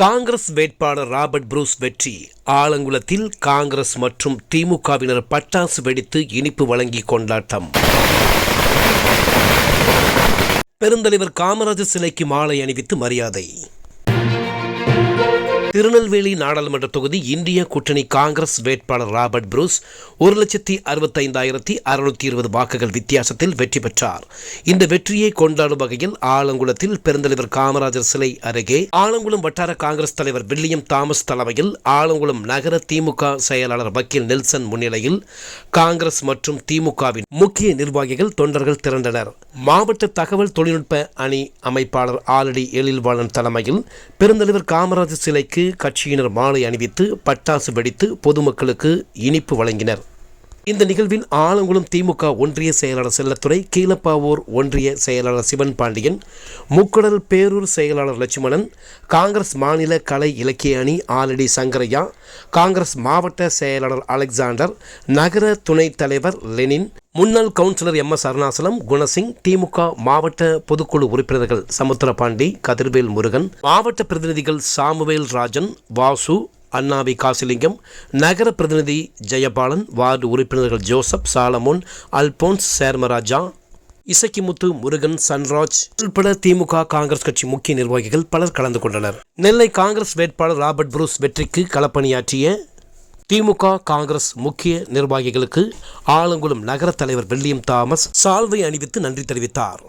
காங்கிரஸ் வேட்பாளர் Robert Bruce வெற்றி. ஆலங்குளத்தில் காங்கிரஸ் மற்றும் திமுகவினர் பட்டாசு வெடித்து இனிப்பு வழங்கி கொண்டாட்டம். பெருந்தலைவர் காமராஜர் சிலைக்கு மாலை அணிவித்து மரியாதை. திருநெல்வேலி நாடாளுமன்ற தொகுதி இந்திய கூட்டணி காங்கிரஸ் வேட்பாளர் ராபர்ட் புரூஸ் ஒரு லட்சத்தி அறுபத்தைந்தாயிரத்தி அறுநூத்தி இருபது வாக்குகள் வித்தியாசத்தில் வெற்றி பெற்றார். இந்த வெற்றியை கொண்டாடும் வகையில் ஆலங்குளத்தில் பெருந்தலைவர் காமராஜர் சிலை அருகே ஆலங்குளம் வட்டார காங்கிரஸ் தலைவர் வில்லியம் தாமஸ் தலைமையில் ஆலங்குளம் நகர திமுக செயலாளர் வக்கீல் நெல்சன் முன்னிலையில் காங்கிரஸ் மற்றும் திமுகவின் முக்கிய நிர்வாகிகள் தொண்டர்கள் திரண்டனர். மாவட்ட தகவல் தொழில்நுட்ப அணி அமைப்பாளர் ஆலடி எழில்வாளன் தலைமையில் பெருந்தலைவர் காமராஜர் சிலைக்கு கட்சியினர் மாலை அணிவித்து பட்டாசு வெடித்து பொதுமக்களுக்கு இனிப்பு வழங்கினர். இந்த நிகழ்வில் ஆலங்குளம் திமுக ஒன்றிய செயலாளர் செல்லத்துறை கீழப்பாவூர் ஒன்றிய செயலாளர் சிவன் பாண்டியன் முக்கடல் பேரூர் செயலாளர் லட்சுமணன் காங்கிரஸ் மாநில கலை இலக்கிய அணி ஆலடி சங்கரையா காங்கிரஸ் மாவட்ட செயலாளர் அலெக்சாண்டர் நகர துணைத் தலைவர் லெனின் முன்னாள் councillor M S Arunachalam Gunasingh DMK மாவட்ட பொதுக்குழு உறுப்பினர்கள் சமுத்திரபாண்டி கதிர்வேல் முருகன் மாவட்ட பிரதிநிதிகள் சாமுவேல் ராஜன் வாசு அண்ணாவி காசிலிங்கம் நகர பிரதிநிதி ஜெயபாலன் வார்டு உறுப்பினர்கள் Joseph Solomon Alphonse Sermaraja Isakkimuthu Murugan Sanraj உள்பட திமுக காங்கிரஸ் கட்சி முக்கிய நிர்வாகிகள் பலர் கலந்து கொண்டனர். நெல்லை காங்கிரஸ் வேட்பாளர் ராபர்ட் புரூஸ் வெற்றிக்கு களப்பணியாற்றிய திமுக காங்கிரஸ் முக்கிய நிர்வாகிகளுக்கு ஆலங்குளம் நகர தலைவர் வில்லியம் தாமஸ் சால்வை அணிவித்து நன்றி தெரிவித்தார்.